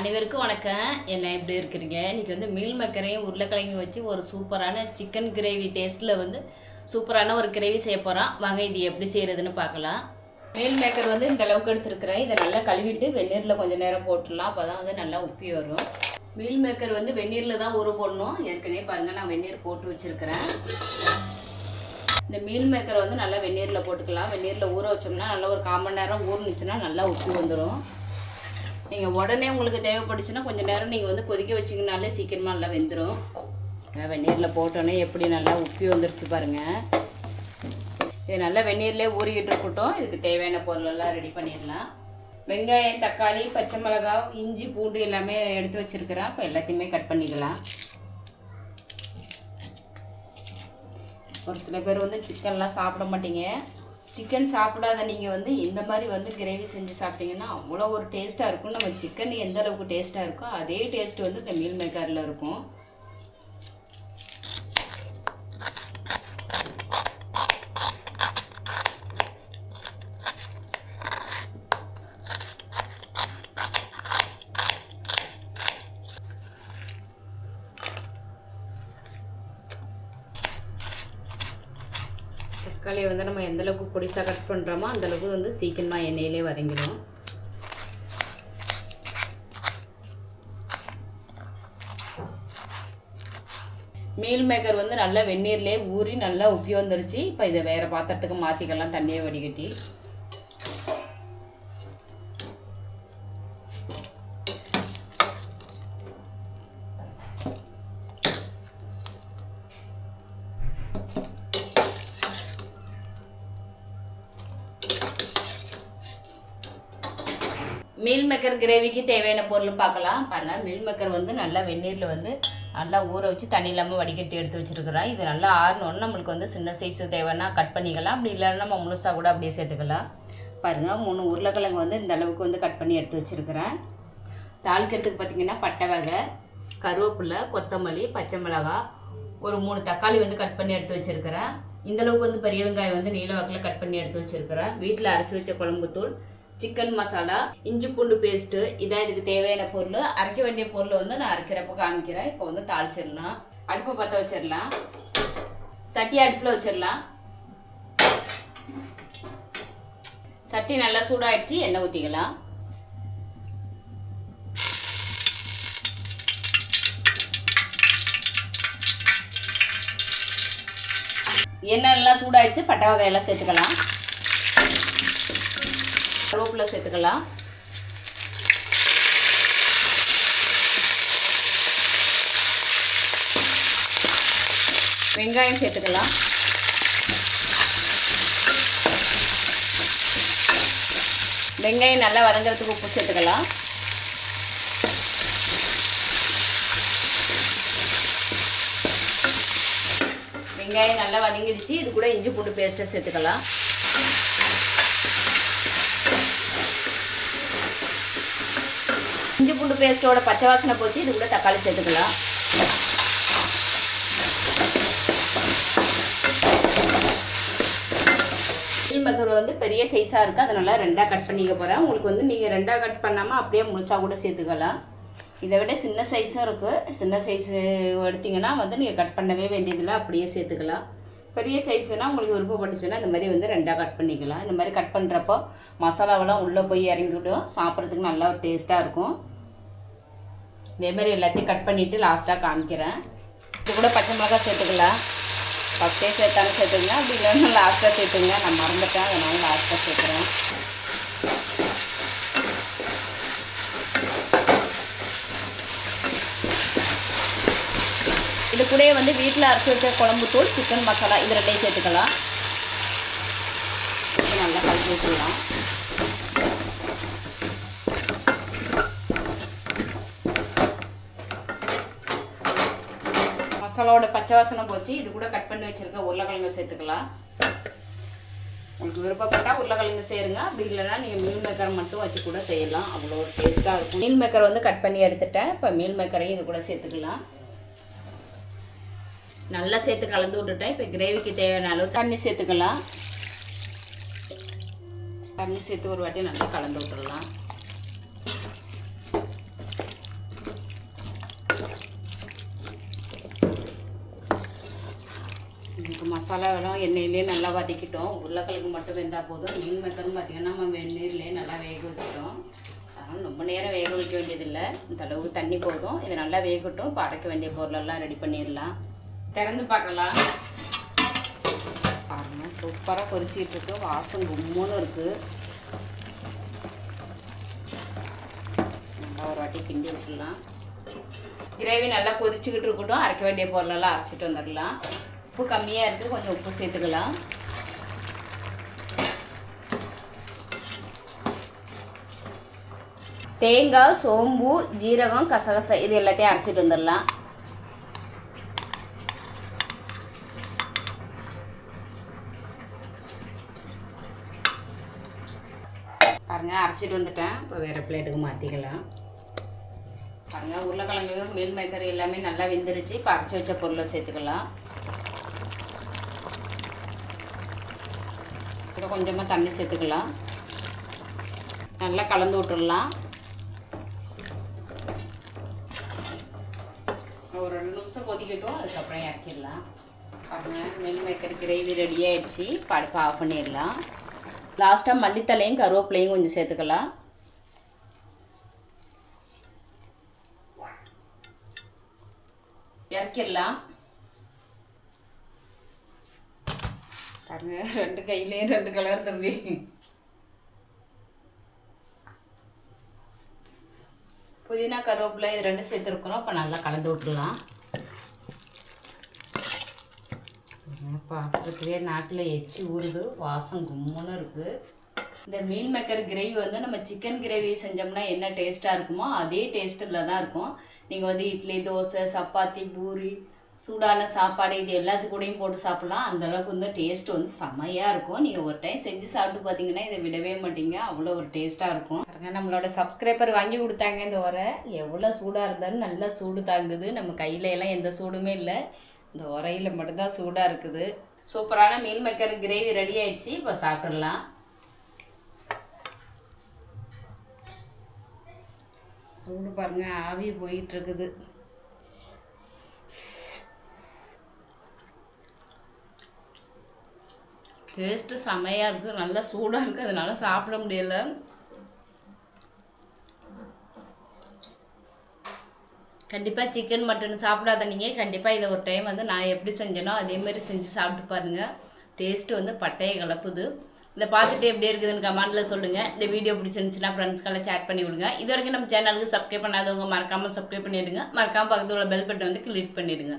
அனைவருக்கும் வணக்கம். எல்லாம் எப்படி இருக்கிறீங்க? இன்றைக்கி வந்து மீல் மக்கரையும் உருளைக்கிழங்கு வச்சு ஒரு சூப்பரான சிக்கன் கிரேவி டேஸ்ட்டில் வந்து சூப்பரான ஒரு கிரேவி செய்ய போகிறோம் வாங்க இது எப்படி செய்கிறதுன்னு பார்க்கலாம். மீல் மேக்கர் வந்து இந்த அளவுக்கு எடுத்துருக்குறேன். இதை நல்லா கழுவிட்டு வெந்நீரில் கொஞ்சம் நேரம் போட்டுடலாம். அப்போ தான் வந்து நல்லா உப்பி வரும். மீல் மேக்கர் வந்து வெந்நீரில் தான் ஊற போடணும். ஏற்கனவே பாருங்கள் நான் வெந்நீர் போட்டு வச்சுருக்கிறேன். இந்த மீல் மேக்கரை வந்து நல்லா வெந்நீரில் போட்டுக்கலாம். வெந்நீரில் ஊற வச்சோம்னா நல்லா ஒரு கால் மணி நேரம் ஊறுனுச்சுன்னா நல்லா உப்பி வந்துடும் நீங்கள் உடனே உங்களுக்கு தேவைப்படுச்சுன்னா கொஞ்சம் நேரம் நீங்கள் வந்து கொதிக்க வச்சிங்கனாலே சீக்கிரமாக நல்லா வெந்துடும் வெந்நீரில் போட்டோன்னே எப்படி நல்லா உப்பி வந்துருச்சு பாருங்கள் இது நல்லா வெந்நீர்லேயே ஊறிக்கிட்டு இருக்கட்டும். இதுக்கு தேவையான பொருளெல்லாம் ரெடி பண்ணிடலாம். வெங்காயம் தக்காளி பச்சை மிளகாய் இஞ்சி பூண்டு எல்லாமே எடுத்து வச்சுருக்கிறேன். இப்போ எல்லாத்தையுமே கட் பண்ணிக்கலாம். ஒரு சில பேர் வந்து சிக்கன்லாம் சாப்பிட மாட்டீங்க. சிக்கன் சாப்பிடாத நீங்கள் வந்து இந்த மாதிரி வந்து கிரேவி செஞ்சு சாப்பிட்டீங்கன்னா அவ்வளோ ஒரு டேஸ்ட்டாக இருக்கும். நம்ம சிக்கன் எந்த அளவுக்கு டேஸ்ட்டாக இருக்கோ அதே டேஸ்ட் வந்து இந்த மீல் மேக்கரில் இருக்கும். தக்காளியை வந்து நம்ம எந்தளவுக்கு பொடிசாக கட் பண்ணுறோமோ அந்தளவுக்கு வந்து சீக்கிரமாக எண்ணெயிலே வதங்கிடும். மீல் மேக்கர் வந்து நல்லா வெந்நீர்லேயே ஊறி நல்லா உப்பி வந்துருச்சு. இப்போ இதை வேறு பாத்திரத்துக்கு மாற்றிக்கலாம் தண்ணியை வடிகட்டி. மீல் மேக்கர் கிரேவிக்கு தேவையான பொருள் பார்க்கலாம். பாருங்கள் மீல் மேக்கர் வந்து நல்லா வெந்நீரில் வந்து நல்லா ஊற வச்சு தண்ணி இல்லாமல் வடிகட்டி எடுத்து வச்சுருக்கிறேன். இது நல்லா ஆறணுன்னு நம்மளுக்கு வந்து சின்ன சைஸு தேவைன்னா கட் பண்ணிக்கலாம். அப்படி இல்லைன்னா நம்ம முழுசாக கூட அப்படியே சேர்த்துக்கலாம். பாருங்கள் மூணு உருளைக்கிழங்கு வந்து இந்த அளவுக்கு வந்து கட் பண்ணி எடுத்து வச்சுருக்கிறேன். தாளிக்கிறதுக்கு பார்த்திங்கன்னா பட்டை வகை கருவேப்பிலை கொத்தமல்லி பச்சை மிளகா ஒரு மூணு தக்காளி வந்து கட் பண்ணி எடுத்து வச்சுருக்கிறேன். இந்தளவுக்கு வந்து பெரிய வெங்காயம் வந்து நீல வாக்கில் கட் பண்ணி எடுத்து வச்சுருக்கிறேன். வீட்டில் அரைச்சி வச்ச குழம்புத்தூள் சிக்கன் மசாலா இஞ்சி பூண்டு பேஸ்ட்டு இதான் இதுக்கு தேவையான பொருள். அரைக்க வேண்டிய பொருள் வந்து நான் அரைக்கிறப்ப காமிக்கிறேன். இப்போ வந்து தாளிச்சிடலாம். அடுப்பை பற்ற வச்சிடலாம். சட்டி அடுப்பில் வச்சிடலாம். சட்டி நல்லா சூடாயிடுச்சு. எண்ணெய் ஊற்றிக்கலாம் எண்ணெய் நல்லா சூடாயிடுச்சு. பட்டை வகையெல்லாம் சேர்த்துக்கலாம். கருவேப்பிலை சேர்த்துக்கலாம். வெங்காயம் சேர்த்துக்கலாம். வெங்காயம் நல்லா வதங்குறதுக்கு உப்பு சேர்த்துக்கலாம். வெங்காயம் நல்லா வதங்கிடுச்சு. இது கூட இஞ்சி பூண்டு பேஸ்ட்டை சேர்த்துக்கலாம். இஞ்சி பூண்டு பேஸ்ட்டோட பச்சை வாசனை போச்சு இது கூட தக்காளி சேர்த்துக்கலாம். மக்கள் வந்து பெரிய சைஸாக இருக்குது அதனால் ரெண்டாக கட் பண்ணிக்க போகிறேன் உங்களுக்கு வந்து நீங்கள் ரெண்டாக கட் பண்ணாமல் அப்படியே முழுசாக கூட சேர்த்துக்கலாம். இதை விட சின்ன சைஸும் இருக்குது சின்ன சைஸு எடுத்திங்கன்னா வந்து நீங்கள் கட் பண்ணவே வேண்டியதில்லை. அப்படியே சேர்த்துக்கலாம். பெரிய சைஸ்னால் உங்களுக்கு விருப்பப்பட்டுச்சுன்னா இந்த மாதிரி வந்து ரெண்டாக கட் பண்ணிக்கலாம். இந்த மாதிரி கட் பண்ணுறப்போ மசாலாவெல்லாம் உள்ளே போய் இறங்கிவிடும். சாப்பிட்றதுக்கு நல்லா ஒரு டேஸ்ட்டாக இருக்கும். இதேமாரி எல்லாத்தையும் கட் பண்ணிவிட்டு லாஸ்ட்டாக காமிக்கிறேன். இது கூட பச்சை மிளகாய் சேர்த்துக்கலாம் ஃபஸ்ட்டே சேர்த்தாலும் சேர்த்துக்கலாம் அப்படி இல்லைன்னா லாஸ்ட்டாக சேர்த்துங்க நான் மறந்துட்டேன் அதனால் லாஸ்ட்டாக சேர்க்குறேன். இது கூட வந்து வீட்டில் அரைச்சி வச்ச குழம்பு தூள் சிக்கன் மசாலா இது ரெண்டையும் சேர்த்துக்கலாம். நல்லா கலக்கி வச்சுக்கலாம் மசாலாவோட பச்சை வாசனை போச்சு. இது கூட கட் பண்ணி வச்சுருக்க உருளைக்கிழங்கு சேர்த்துக்கலாம். உங்களுக்கு விருப்பப்பட்டால் உருளைக்கிழங்கு சேருங்க. அப்படி இல்லைன்னா நீங்கள் மீல் மேக்கர் மட்டும் வச்சு கூட செய்யலாம். அவ்வளோ ஒரு டேஸ்ட்டாக இருக்கும். மீல் மேக்கர் வந்து கட் பண்ணி எடுத்துட்டேன். இப்போ மீல் மேக்கரையும் இது கூட சேர்த்துக்கலாம். நல்லா சேர்த்து கலந்து விட்டுட்டேன். இப்போ கிரேவிக்கு தேவையான அளவு தண்ணி சேர்த்துக்கலாம். தண்ணி சேர்த்து ஒரு வாட்டி நல்லா கலந்து விட்டுடலாம். மசாலாவெல்லாம் எண்ணெயிலே நல்லா வதக்கிட்டோம். உருளைக்கிழங்கு மட்டும் வெந்தால் போதும். மீன் மக்கள்னு பார்த்திங்கன்னா நம்ம வெந்நீர்லேயே நல்லா வேக வச்சுட்டோம். அதனால் ரொம்ப நேரம் வேக வைக்க வேண்டியதில்லை. இந்த அளவுக்கு தண்ணி போதும். இது நல்லா வேகட்டும். இப்போ அரைக்க வேண்டிய பொருளெல்லாம் ரெடி பண்ணிடலாம். திறந்து பார்க்கலாம். பாருங்கள் சூப்பராக கொதிச்சிக்கிட்டு இருக்கு. வாசம் கும்முன்னு இருக்குது நல்லா ஒரு வாட்டி கிண்டி விட்டுடலாம். கிரேவி நல்லா கொதிச்சுக்கிட்டு இருக்கட்டும். அரைக்க வேண்டிய பொருளெல்லாம் அரைச்சிட்டு வந்துடலாம். உப்பு கம்மியாக இருக்குது கொஞ்சம் உப்பு சேர்த்துக்கலாம். தேங்காய் சோம்பு ஜீரகம் கசகசை இது எல்லாத்தையும் அரைச்சிட்டு வந்துடலாம். பாருங்க அரைச்சிட்டு வந்துட்டேன். இப்போ வேறு பிளேட்டுக்கு மாற்றிக்கலாம் பாருங்க உருளைக்கிழங்கு மீன் மேக்கர் எல்லாமே நல்லா வெந்துருச்சு. இப்போ அரைச்சி வச்ச பொருளை சேர்த்துக்கலாம். இப்போ கொஞ்சமாக தண்ணி சேர்த்துக்கலாம். நல்லா கலந்து விட்டுடலாம். ஒரு ரெண்டு நிமிஷம் கொதிக்கட்டும் அதுக்கப்புறம் இறக்கிடலாம். பாருங்க மேக்கர் கிரேவி ரெடி ஆகிடுச்சி படுப்பு ஆஃப் பண்ணிடலாம். லாஸ்ட்டாக மல்லித்தலையும் கருவேப்பிலையும் கொஞ்சம் சேர்த்துக்கலாம். இறக்கிடலாம். பாருங்க ரெண்டு கையிலையும் ரெண்டு கலர் தம்பி. புதினா கருவேப்பிலை இது ரெண்டும் சேர்த்துருக்கணும் இப்போ நல்லா கலந்து விட்டுடலாம். பார்க்குறதுக்கே நாக்கில் எச்சி ஊறுது வாசம் கும்முன்னு இருக்குது இந்த மீன் மேக்கர் கிரேவி வந்து நம்ம சிக்கன் கிரேவி செஞ்சோம்னா என்ன டேஸ்ட்டாக இருக்குமோ அதே டேஸ்ட்டில் தான் இருக்கும். நீங்கள் வந்து இட்லி தோசை சப்பாத்தி பூரி சூடான சாப்பாடு இது எல்லாத்து கூடயும் போட்டு சாப்பிட்லாம். அந்தளவுக்கு வந்து டேஸ்ட் வந்து செம்மையாக இருக்கும். நீங்கள் ஒரு டைம் செஞ்சு சாப்பிட்டு பார்த்தீங்கன்னா இதை விடவே மாட்டீங்க. அவ்வளோ ஒரு டேஸ்ட்டாக இருக்கும். பாருங்க நம்மளோட சப்ஸ்கிரைபர் வாங்கி கொடுத்தாங்க இந்த உரை. எவ்வளோ சூடாக இருந்தாலும் நல்லா சூடு தாங்குது. நம்ம கையில எல்லாம் எந்த சூடுமே இல்லை. இந்த உரையில் மட்டும்தான் சூடாக இருக்குது. சூப்பரான மீன் மேக்கர் கிரேவி ரெடி ஆயிடுச்சு. இப்போ சாப்பிட்றலாம் சூடு பாருங்க ஆவி போயிட்டு டேஸ்ட்டு செமையாக இருக்குது நல்லா சூடாக இருக்குது அதனால சாப்பிட முடியல. கண்டிப்பாக சிக்கன் மட்டன் சாப்பிடாத நீங்கள் கண்டிப்பாக இதை ஒரு டைம் வந்து நான் எப்படி செஞ்சேனோ அதேமாரி செஞ்சு சாப்பிட்டு பாருங்கள் டேஸ்ட்டு வந்து பட்டையை கலப்புது. இதை பார்த்துட்டு எப்படி இருக்குதுன்னு கமெண்ட்டில் சொல்லுங்கள் இந்த வீடியோ பிடிச்சிருந்துச்சுன்னா ஃப்ரெண்ட்ஸ்க்கெல்லாம் ஷேர் பண்ணி விடுங்க. இது வரைக்கும் நம்ம சேனலுக்கு சப்ஸ்கிரைப் பண்ணாதவங்க மறக்காமல் சப்ஸ்கிரைப் பண்ணிவிடுங்க மறக்காமல் பக்கத்தில் உள்ள பெல் பட்டன் வந்து கிளிக் பண்ணிவிடுங்க